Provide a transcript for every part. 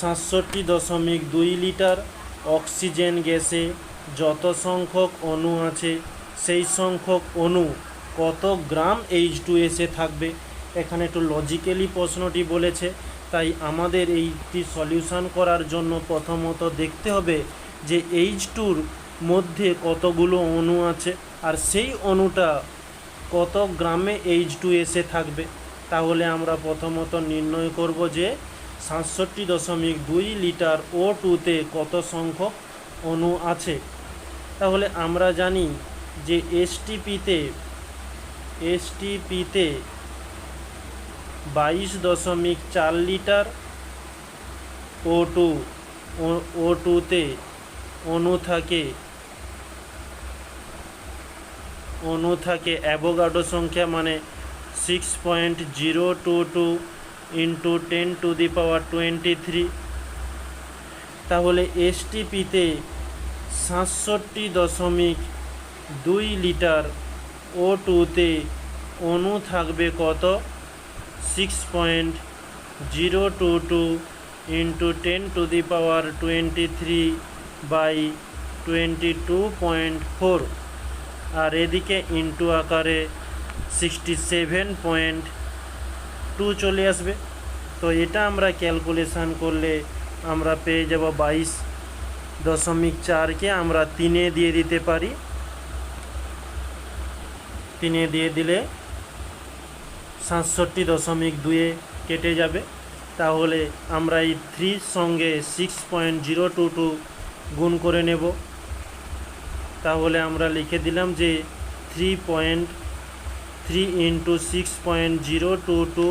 সাতষট্টি দশমিক দুই লিটার অক্সিজেন গ্যাসে যত সংখ্যক অণু আছে, সেই সংখ্যক অণু কত গ্রাম এইচ টু এসে থাকবে? এখানে একটু লজিক্যালি প্রশ্নটি বলেছে, তাই আমাদের এইটি সলিউশন করার জন্য প্রথমত দেখতে হবে যে এইচ টুর মধ্যে কতগুলো অণু আছে আর সেই অণুটা কত গ্রামে এইচ টু এসে থাকবে। তাহলে আমরা প্রথমত নির্ণয় করব যে সাতষট্টি দশমিক দুই লিটার ও টুতে কত সংখ্যক অণু আছে? তাহলে আমরা জানি যে এসটিপিতে এসটিপিতে বাইশ দশমিক চার লিটার ও টু ও টুতে অণু থাকে অণু থাকে অ্যাভোগাডো সংখ্যা মানে six point zero two two into ten to the power twenty three তাহলে এসটিপিতে সাতষট্টি দশমিক দুই লিটার ও টুতে অণু থাকবে কত? Six point zero two two into ten to the power twenty three by twenty two point four আর এদিকে ইন্টু আকারে সিক্সটি সেভেন পয়েন্ট টু চলে আসবে। তো এটা আমরা ক্যালকুলেশান করলে আমরা পেয়ে যাব বাইশ দশমিক চারকে আমরা তিনে দিয়ে দিতে পারি। তিনে দিয়ে দিলে সাতষট্টি দশমিক দুয়ে কেটে যাবে। তাহলে আমরা এই থ্রির সঙ্গে six point zero two two গুণ করে নেব। তাহলে আমরা লিখে দিলাম যে three point three into six point zero two two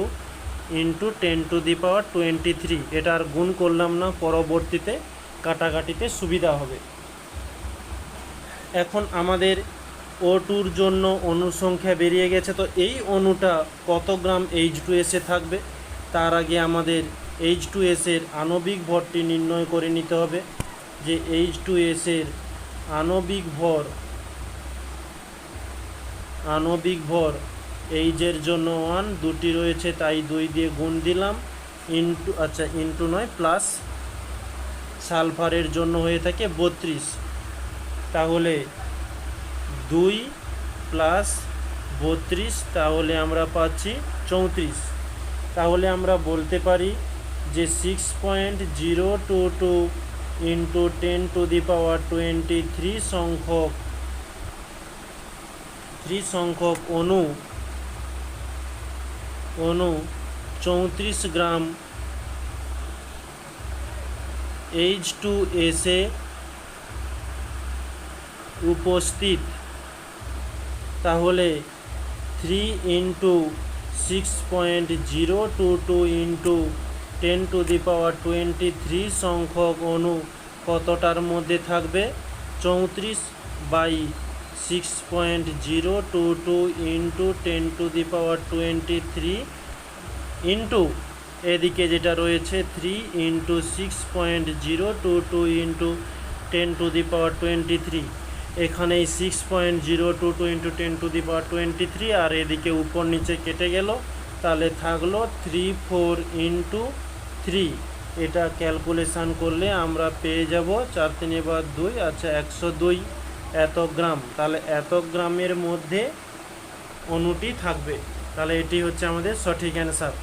into ten to the power twenty three এটা আর গুণ করলাম না, পরবর্তীতে কাটাকাটিতে সুবিধা হবে। এখন আমাদের ও টুর জন্য অনুসংখ্যা বেরিয়ে গেছে। তো এই অণুটা কত গ্রাম এইচ টু এসে থাকবে? তার আগে আমাদের এইচ টু এসের আণবিক ভরটি নির্ণয় করে নিতে হবে যে এইচ টু এসের আণবিক ভর আণবিক ভর। এইচের জন্য ওয়ান দুটি রয়েছে, তাই দুই দিয়ে গুণ দিলাম। ইন্টু আচ্ছা ইন্টু নয় প্লাস সালফারের জন্য হয়ে থাকে বত্রিশ। তাহলে দুই প্লাস বত্রিশ, তাহলে আমরা পাচ্ছি চৌত্রিশ। তাহলে আমরা বলতে পারি যে six point zero two two into ten to the power twenty three সংখ্যক থ্রি সংখ্যক অণু অণু চৌত্রিশ গ্রাম এইচ টু এসে উপস্থিত। তাহলে three into six point zero two two into ten to the power twenty three সংখ্যক অণু কতটার মধ্যে থাকবে? চৌত্রিশ by six point zero two two into ten to the power twenty three into এদিকে যেটা রয়েছে three into six point zero two two into ten to the power twenty three এখানে six point zero two two into ten to the power twenty three আর এদিকে উপর নিচে কেটে গেল। তাহলে থাকল থ্রি ফোর ইন্টু থ্রি এটা ক্যালকুলেশান করলে আমরা পেয়ে যাব চার তিনে বা দুই আচ্ছা একশো দুই। এত গ্রাম তাহলে এত গ্রামের মধ্যে অণুটি থাকবে। তাহলে এটি হচ্ছে আমাদের সঠিক অ্যান্সার